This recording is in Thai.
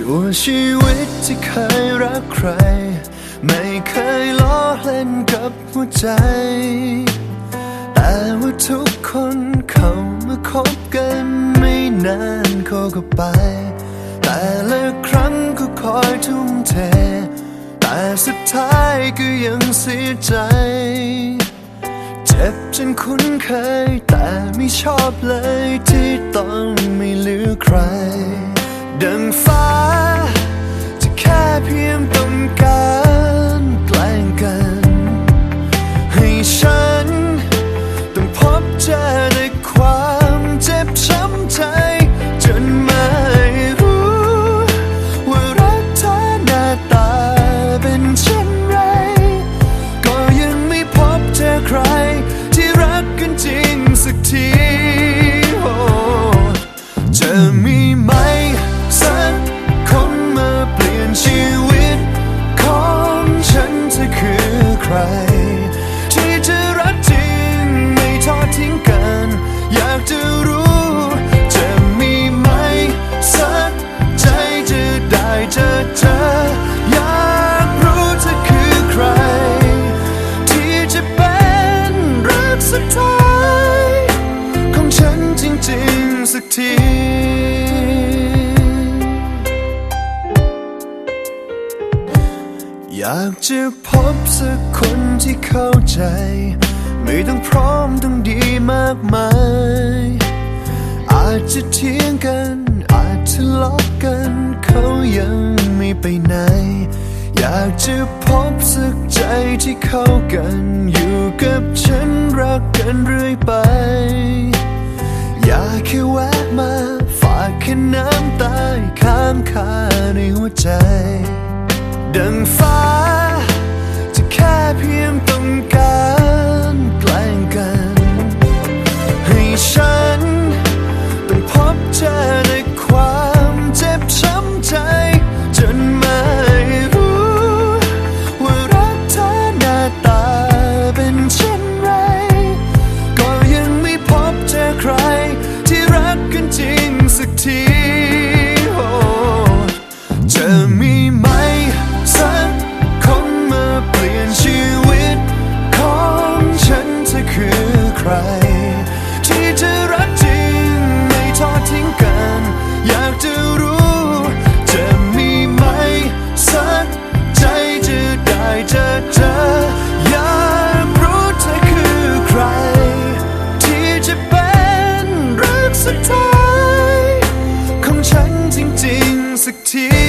ชั่วชีวิตที่เคยรักใคร ไม่เคยล้อเล่นกับหัวใจ แต่ว่าทุกคนเขามาคบกันไม่นานเขาก็ไป แต่ละครั้งก็คอยทุ่มเท แต่สุดท้ายก็ยังเสียใจ เจ็บจนคุ้นเคย แต่ไม่ชอบเลยที่ต้องไม่เหลือใคร ดังฟ้า จะแค่เพียงต้องการแกล้งกัน ให้ฉัน ต้องพบเจอในความเจ็บช้ำใจ จนไม่รู้ ว่ารักเธอหน้าตาเป็นเช่นไร ก็ยังไม่พบเจอใคร ที่รักกันจริงสักทีโอ้จะมีไหม สักทีอยากจะพบสักคนที่เข้าใจ ไม่ต้องพร้อมต้องดีมากมาย อาจจะเถียงกัน อาจทะเลาะกัน เขายังไม่ไปไหน อยากจะพบสักใจที่เข้ากัน อยู่กับฉันรักกันเรื่อยไปำค่าในหัวใจ ดังฟ้า จะแค่เพียงต้องการแกล้งกัน ให้ฉัน ร ที่จะรักจริงไม่ทอดทิ้งกัน อยากจะรู้ จะมีไหมสักใจจะได้จอเธออยากรู้เธอคือใคร ที่จะเป็นรักสุดท้าย ของฉันจริงๆ สักที